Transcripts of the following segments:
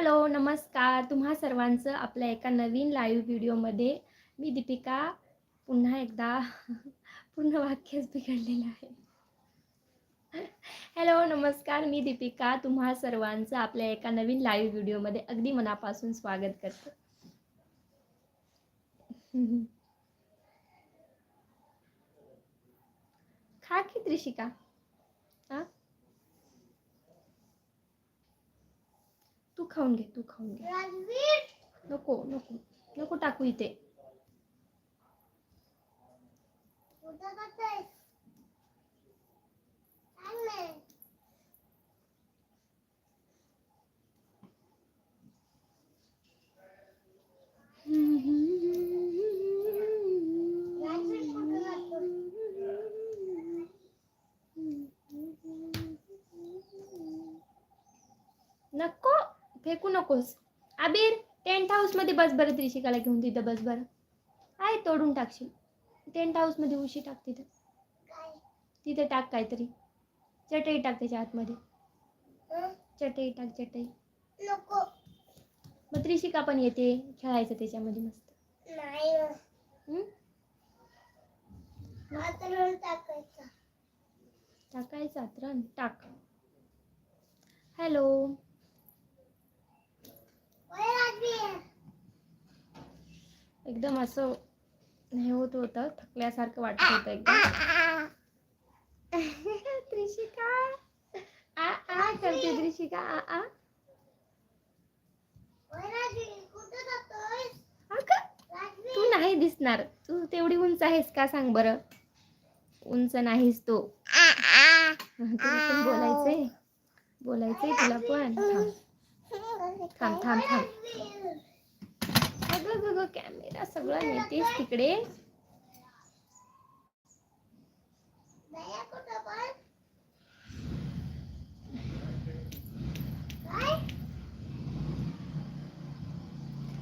Hello नमस्कार. तुम्हा सर्वांचं आपल्या एका नवीन लाईव्ह व्हिडिओमध्ये मी दीपिका पुन्हा एकदा पूर्ण वाक्यच बिघडलेलं आहे. हॅलो नमस्कार. मी दीपिका. तुम्हा सर्वांचं आपल्या एका नवीन लाईव्ह व्हिडिओमध्ये अगदी मनापासून स्वागत करते. खा की त्रिशिका? हां? तू खाऊन घे तू खाऊन घे. नको नको नको टाकू इथे कुठं जातोयस? सांग ना. रणवीर कुठं जातोय? नको फेकू नकोस. आबीर टेंट हाऊसमध्ये बस बरं त्रिशिकाला घेऊन तिथं बस बरं आहे तोडून टाकशील. टेंट हाऊसमध्ये उशी टाक तिथं? तिथे टाक काहीतरी. चटई टाक त्याच्या आतमध्ये? चटई टाक चटई. नको. मग त्रिशिका पण येते खेळायचं त्याच्यामध्ये मस्त. नाही हं. टाकायचं आतरण? टाक. हॅलो. एकदम असं हे होत होतं थकल्यासारखं वाटत होतं एकदम. त्रिशिका? आ आ करते त्रिशिका आ आ. तू नाही दिसणार. तू तेवढी उंच आहेस का सांग बरं? उंच नाहीस तू. तुला पण बोलायचंय. बोलायचंय तुला पण. थांब थांब थांब. थांब रणवीर. अगं गं गं कॅमेरा सगळं नेतेस तिकडे?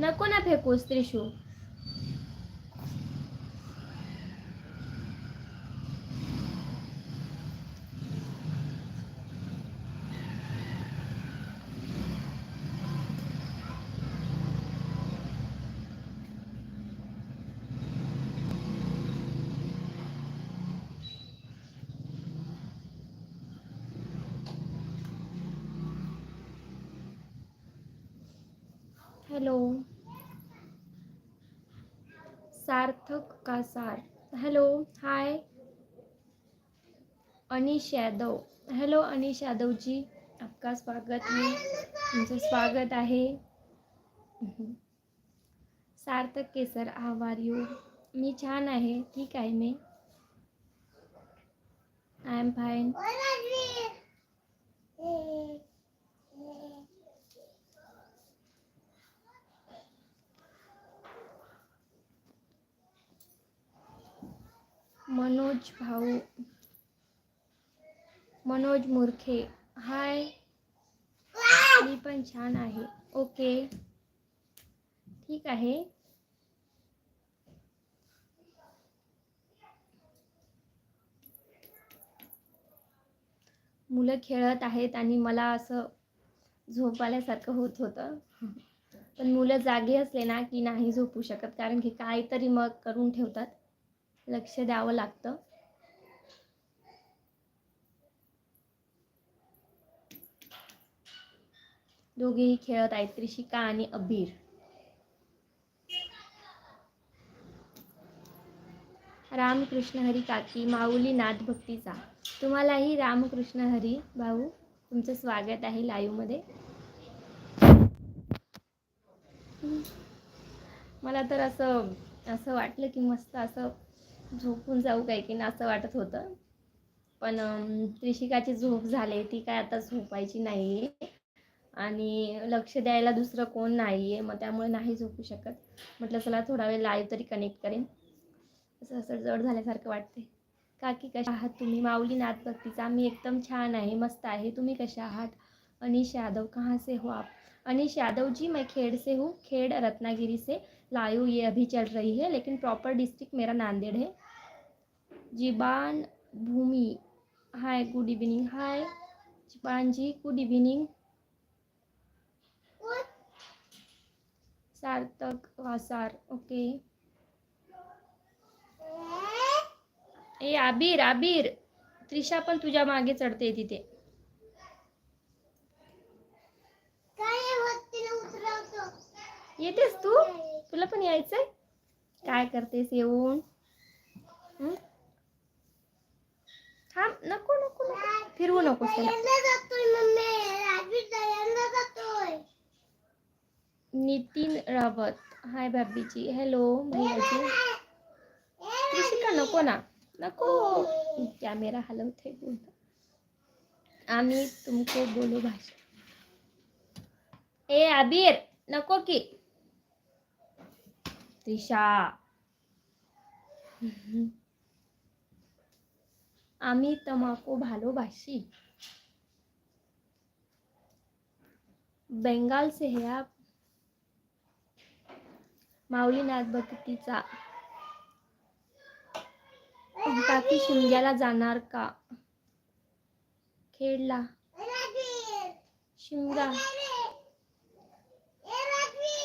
नको ना फेकूस त्रिशू. हॅलो. सार्थक का सार? Hello hi. Anish Yadav. Hello Anish Yadavji. आपका स्वागत है. तुमचं स्वागत आहे. सार्थक केसर आभार यू मी छान आहे. ठीक आहे मी. आय एम फाईन ओय रणवीर. ए, ए. मनोज भाऊ मनोज मुरखे. हाय. मी पण छान आहे. ओके. ठीक आहे. मुलं खेळत आहेत आणि मला असं झोप आल्यासारखं होत होतं. पण मुलं जागे असले ना की नाही झोपू शकत. कारण की काहीतरी मग करून ठेवतात. लक्ष द्यावं लागतं. दोघेही खेळत आहेत त्रिशिका आणि अबीर. रामकृष्ण हरी काकी माऊली नाथ भक्तीचा. तुम्हालाही रामकृष्ण हरी भाऊ तुमचं स्वागत आहे लाईव्हमध्ये. मला तर असं असं वाटलं की मस्त असं झोपून जाऊ काय की ना असं वाटत होतं. पण त्रिशिकाची झोप झाली. ती काय आता झोपायची नाही. आहे आणि लक्ष द्यायला दुसरं कोण नाही आहे मग त्यामुळे नाही झोपू शकत. म्हटलं चला थोडा वेळ लाईव्ह तरी कनेक्ट करेन. असं असं जड झाल्यासारखं वाटते काकी कशा आहात तुम्ही? माऊली नाथभक्तीचा मी एकदम छान आहे. मस्त आहे. तुम्ही कशा आहात? अनिश यादव कहाँ से हो आप? अनिश यादव जी मैं खेड़ से हूँ. खेड़ रत्नागिरी से. लाइव ये अभी चल रही है. लेकिन प्रॉपर डिस्ट्रिक्ट मेरा नांदेड़ है. Jiban Bhumi hi good evening hi Jiban ji good evening Sarthak वासार okay. ए आबीर आबीर. त्रिशा पण तुझ्या मागे चढते तिथे. येतेस तू? तुला पण यायचंय? काय करतेस येऊन? थांब नको नको नको. फिरवू जातोय नितीन रावत. हाय भाभीची हॅलो भैयाजी त्रिशिका नको ना. नको. कॅमेरा हलवते बोल. आम्ही तुमको बोलो भाषा ए आबीर नको की. त्रिशा. आम्ही तमाको भालोबाशी बंगाल से है आप माऊलीनाथ भक्तीचा काकी शिमग्याला जाणार का? खेडला शिमगा.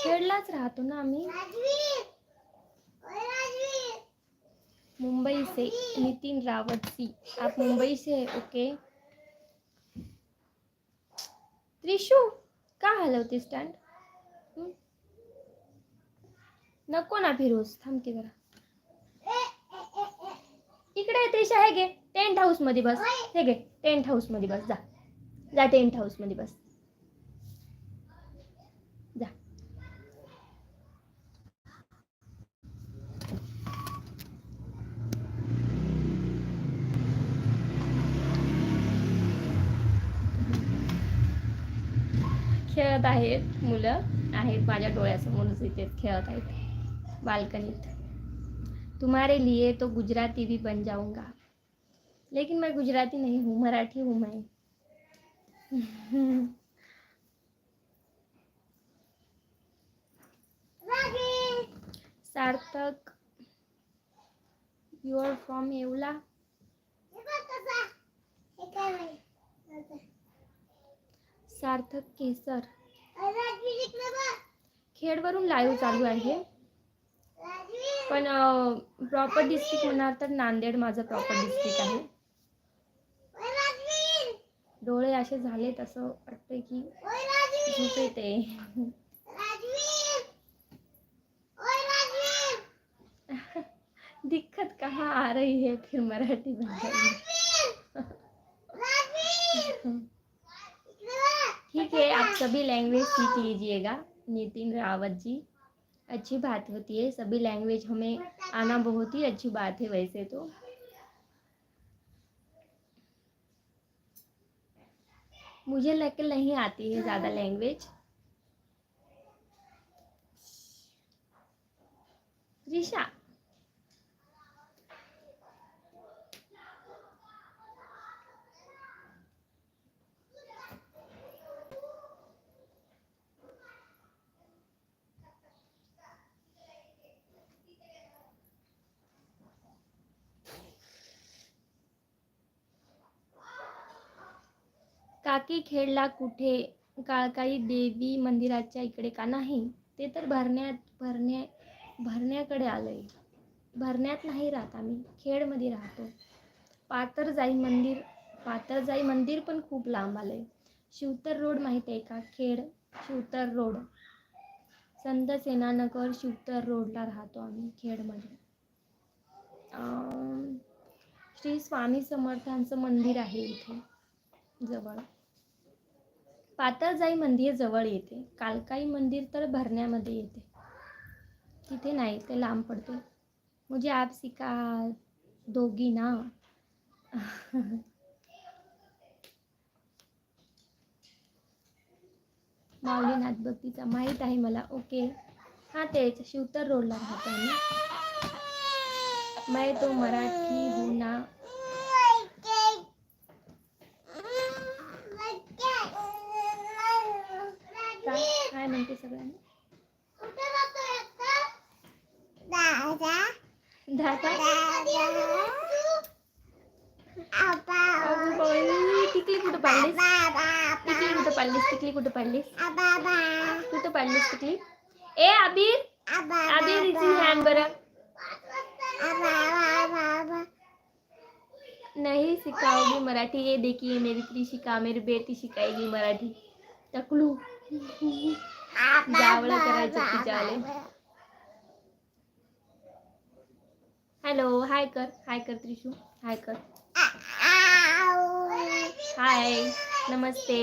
खेडलाच राहतो ना आम्ही. मुंबई से नितिन रावत सी। आप मुंबई से है, ओके? त्रिशू का हलवते स्टँड? हं? नको ना फिरोज थांब की जरा। इकडे त्रिशा, हे घे टेंट मध्ये बस, हे घे टेंट मध्ये बस, जा. जा टेंट मध्ये बस. खेळत आहेत मुलं आहेत माझ्या डोळ्यासमोरच इथे खेळत आहेत बाल्कनीत. तुम्हारे लिए तो गुजराती भी बन जाऊंगा. लेकिन मैं गुजराती नहीं हूँ मराठी हूँ मैं. Sarthak you are from Yeola हे बघ कसा हे काय माहिती सार्थक केसर. खेडवरून लाईव्ह चालू आहे. पण प्रॉपर डिस्ट्रिक्ट म्हणाल तर नांदेड माझं प्रॉपर डिस्ट्रिक्ट आहे. डोळे असे झालेत असं वाटतंय की झोप येते. दिक्कत कहाँ आ रही है फिर मराठी इकडे है आप सभी लैंग्वेज सीख लीजिएगा, नितिन रावत जी। अच्छी बात होती है, सभी लैंग्वेज हमें आना बहुत ही अच्छी बात है वैसे तो। मुझे लगता नहीं आती है ज़्यादा लैंग्वेज ऋषा काकी खेडला कुठे? काळकाई देवी मंदिराच्या इकडे का नाही? ते तर भरण्यात भरण्या भरण्याकडे आलंय. भरण्यात नाही राहत आम्ही. खेडमध्ये राहतो. पातरजाई मंदिर पातरजाई मंदिर पण खूप लांब आलंय. शिवतर रोड माहीत आहे का? खेड शिवतर रोड. संत सेनानगर शिवतर रोडला राहतो आम्ही खेडमध्ये. श्री स्वामी समर्थांचं मंदिर आहे इथे जवळ. पातळजाई मंदिर जवळ येते. कालकाई मंदिर तर भरण्यामध्ये येते. तिथे नाही ते लांब पडते. मुझे आप सिका दोगी ना? माऊलीनाथ भक्तीचा माहीत आहे मला. ओके. हां तेच शिवतर रोडला राहतो मी मैं तो मराठी हो ना? काय म्हणते सगळ्यांना दादा? अगं बाई, टिकली कुठं पाडलीस टिकली कुठं पाडलीस टिकली कुठं पाडलीस कुठं पाडलीस टिकली। ए अबीर। अबीर इची हँड बरं नहीं सिखाओगी मराठी। ये देखिए मेरी त्रिशिका मेरी बेटी शिकाएगी मराठी। टकलू जावळं करायचं तिच्यावाले हॅलो हाय कर हाय कर त्रिशू हाय कर. हाय नमस्ते.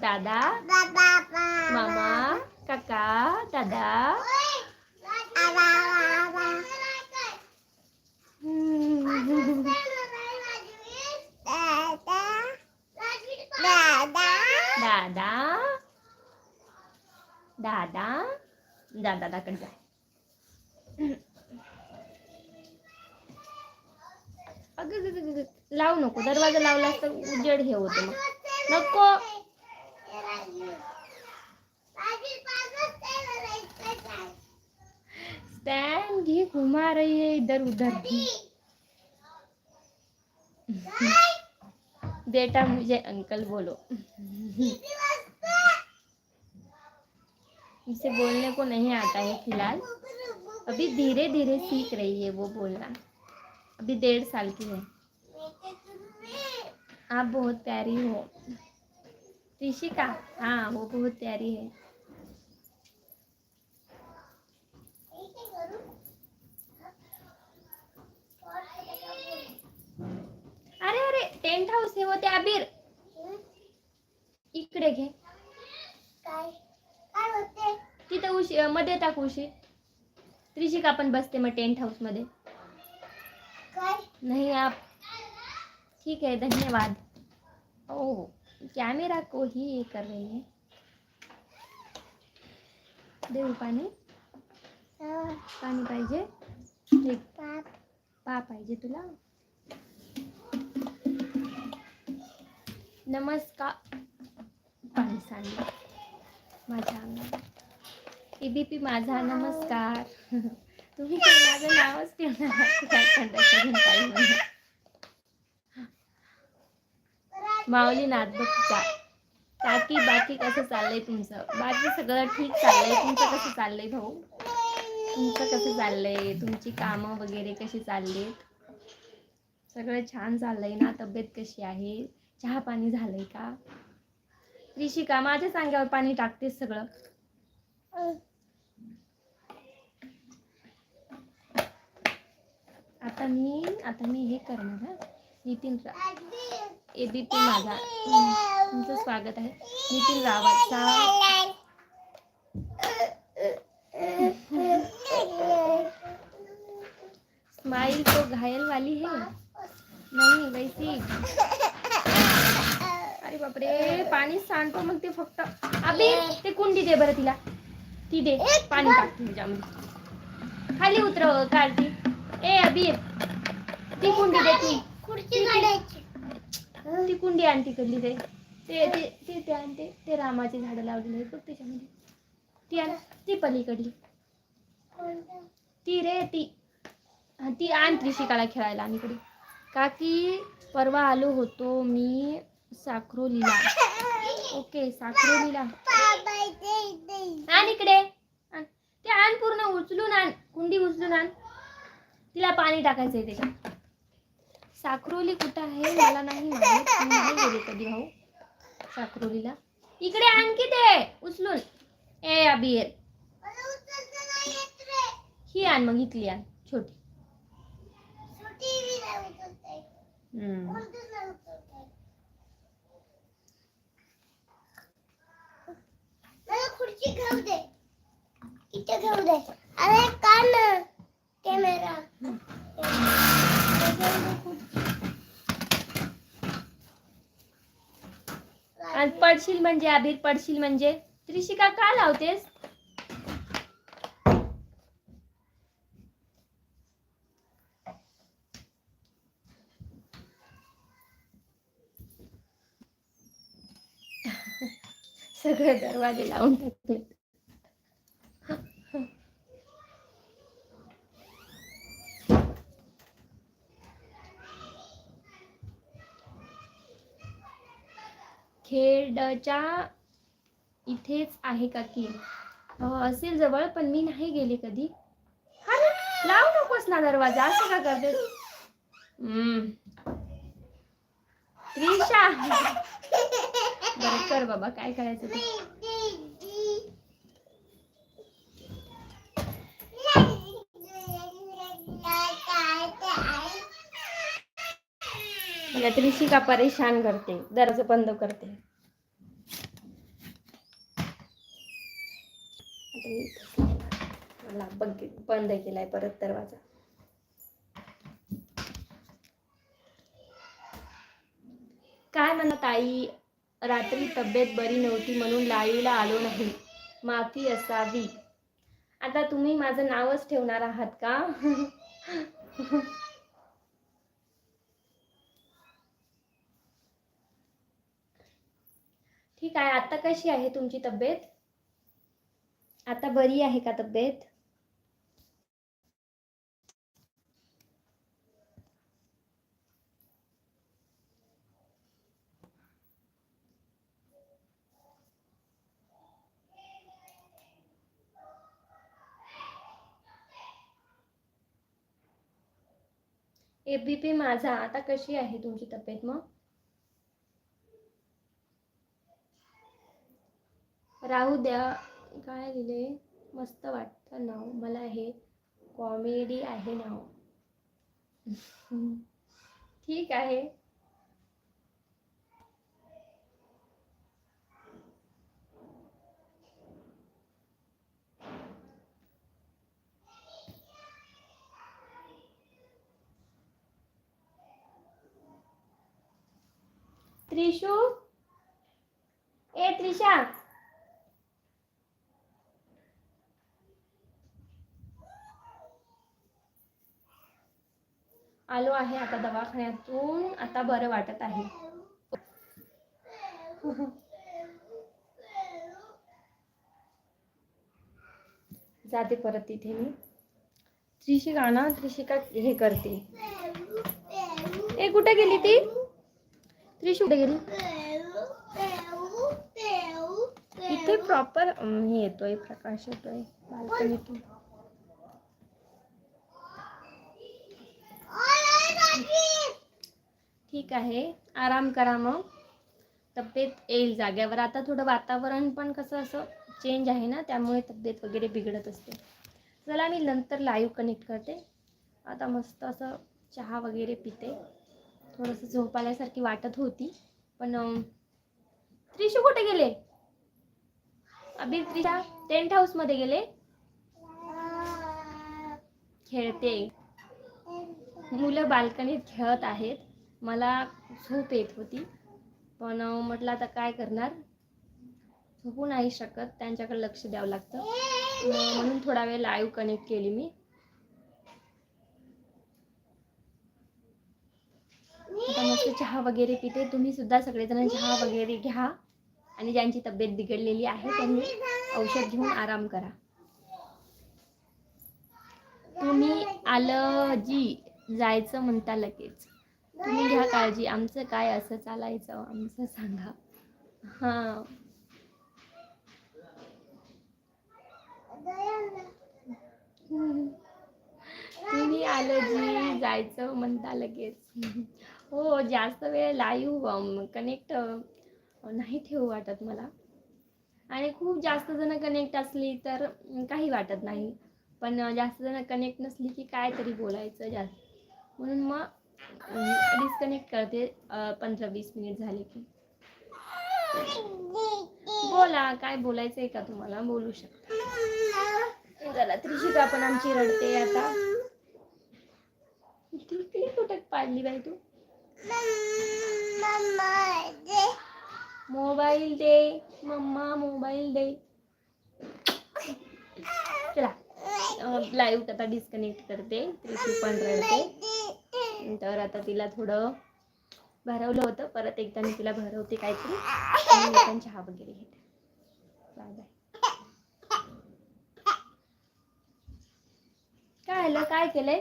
दादा. मामा काका दादा दादा. जा दादाकडे जा। अगं ग- ग- ग- लावू नको. दरवाज़ा लावला तर उजेड हे होतं मग. नको. स्टैंड घे, घुमा रही है इधर, उधर बेटा, मुझे अंकल बोलो. इसे बोलने को नहीं आता है फ़िलहाल। अभी धीरे धीरे सीख रही है वो बोलना। अभी डेढ़ साल की है। आप बहुत प्यारी हो। ऋषिका हाँ वो बहुत प्यारी है। अरे अरे, टेंट हाऊस हे होते अबीर इकडे घे। उशी अं, मध्ये टाक उशी. त्रिशिका पण बसते मग टेंट हाऊस मध्ये. नहीं आप ठीक है धन्यवाद. ओ कॅमेरा को ही ये कर रही है. देऊ पाणी. पाणी पाहिजे. एक पा पाहिजे तुला. नमस्कार. पाणी सांडलं माझ्या अंगात एबीपी माझा नमस्कार. तुम्ही माझं नावच ठेवणार काय कंडक्टर माऊली नाथबक्तीचा काकी बाकी कसं चाललंय तुमचं? बाकी सगळं ठीक चाललंय. तुमचं कसं चाललंय भाऊ? तुमचं कसं चाललंय? तुमची कामं वगैरे कशी चाललीत? सगळं छान चाललंय ना? तब्येत कशी आहे? चहा पाणी झालंय का? ऋषिका माझ्या सांग्यावर पाणी टाकतेस सगळं. आता मी आता मी हे करणार हा. नितीन रा एबीपी माझा. हम्म, तुमचं स्वागत आहे. नितीन रावाचा स्माइल तो घायल वाली है. नहीं वैसी. अरे बापरे पाणी सांडतो मग ते फक्त. अबे ते कुंडी दे बरं तिला. ती दे. पाणी टाक तुझ्यामध्ये खाली उतरव कार्टी ए अबीर ती कुंडी दे ती. खुर्ची काढायची. ती कुंडी आण तिकडली ते ते ते ते ते आण ते. ते रामाची झाडं लावलेली आहेत बघ त्याच्यामध्ये. ती आण. ती पलीकडली. ती रे ती. हा, ती आण त्रिशिकाला खेळायला आणि इकडे. काकी परवा आलो होतो मी साखरोलीला. ओके साखरोलीला. आण इकडे. ते आण पूर्ण उचलून आण. कुंडी उचलून आण. तिला पाणी टाकायचं आहे त्याच्यात. साखरोली कुठं आहे मला नाही माहीत. मी नाही कधी भाऊ साखरोलीला. इकडे आणखी ते उचलून. ए अबीर ही आण मग इथली आण छोटी. हम्म. खुर्ची घेऊ दे. इथे घेऊ दे. अरे कान. कॅमेरा आणि पडशील म्हणजे अभिर पडशील म्हणजे? त्रिशिका का लावतेस? सगळे दरवाजे लावून टाकले खेडच्या इथेच आहे का की? असेल जवळ पण मी नाही गेले कधी. लाव नकोस ना दरवाजा असं का करते त्रिशा. बरं कर बाबा काय करायचं ते? मैत्रीशी का परेशान करते? दरवाजा बंद करते. मला बंद केलाय परत दरवाजा. काय म्हणत ताई रात्री तब्येत बरी नव्हती म्हणून लाईव्हला आलो नाही. माफी असावी. आता तुम्ही माझं नावच ठेवणार आहात का? काय आता कशी आहे तुमची तब्येत? आता बरी आहे का तब्येत? एबीपी माझा आता कशी आहे तुमची तब्येत मग? राहू द्या. काय लिहिले मस्त वाटतं नाव. मला हे कॉमेडी आहे नाव. ठीक आहे. त्रिशू? ए त्रिशा! आलो आहे आता दवाखान्यातून. आता बरं वाटत आहे. जाते परत तिथे मी. त्रिशिका ना, त्रिशिका हे करते. ए, कुठे गेली ती? त्रिशू कुठे गेली? इथे प्रॉपर हे येतोय, प्रकाश येतोय. बाल्कनीतून. ठीक आहे. आराम करा मग. तब्येत येईल जाग्यावर. आता थोडं वातावरण पण कसं असं चेंज आहे ना त्यामुळे तब्येत वगैरे बिघडत असते. चला मी नंतर लाईव्ह कनेक्ट करते. आता मस्त असं चहा वगैरे पिते. थोडंसं झोपाल्यासारखी वाटत होती पण त्रिशू कुठे गेले? अभि त्रिशा टेंट हाऊसमध्ये गेले? खेळते. मुलं बाल्कनीत खेळत आहेत. मला झोप येत होती. पण म्हटलं आता काय करणार? झोपू नाही शकत. त्यांच्याकडे लक्ष द्यावं लागतं. म्हणून थोडा वेळ लाईव्ह कनेक्ट केली मी. आता मस्त चहा वगैरे पिते. तुम्ही सुद्धा सगळेजण चहा वगैरे घ्या. आणि ज्यांची तब्येत बिघडलेली आहे त्यांनी औषध घेऊन आराम करा. तुम्ही आलं जी जायचं म्हणता लगेच. तुम्ही घ्या काळजी. आमचं काय असं चालायचं आमचं सांगा. हां. तुम्ही आलं जी जायचं म्हणता लगेच. हो जास्त वेळ लाईव्ह कनेक्ट नाही ठेवू वाटत मला. आणि खूप जास्त जण कनेक्ट असली तर काही वाटत नाही. पण जास्त जण कनेक्ट नसली की काय तरी बोलायचं जास्त. म्हणून मग डिस्कनेक्ट करते. पंधरा वीस मिनिट झाले की. बोला काय बोलायचं आहे का तुम्हाला? बोलू शकता. जरा त्रिशिका पण आमची रडते आता. किती तुटक पाडली बाई तू? मोबाईल दे. मम्मा मोबाईल दे. चला. लाईव्ह आता डिस्कनेक्ट करते. त्रिशी पण रडते. तर आता तिला थोडं भरवलं होतं. परत एकदा मी तिला भरवते काहीतरी. आणि पण चहा वगैरे घेते. बाय बाय काय आलं? काय केलंय?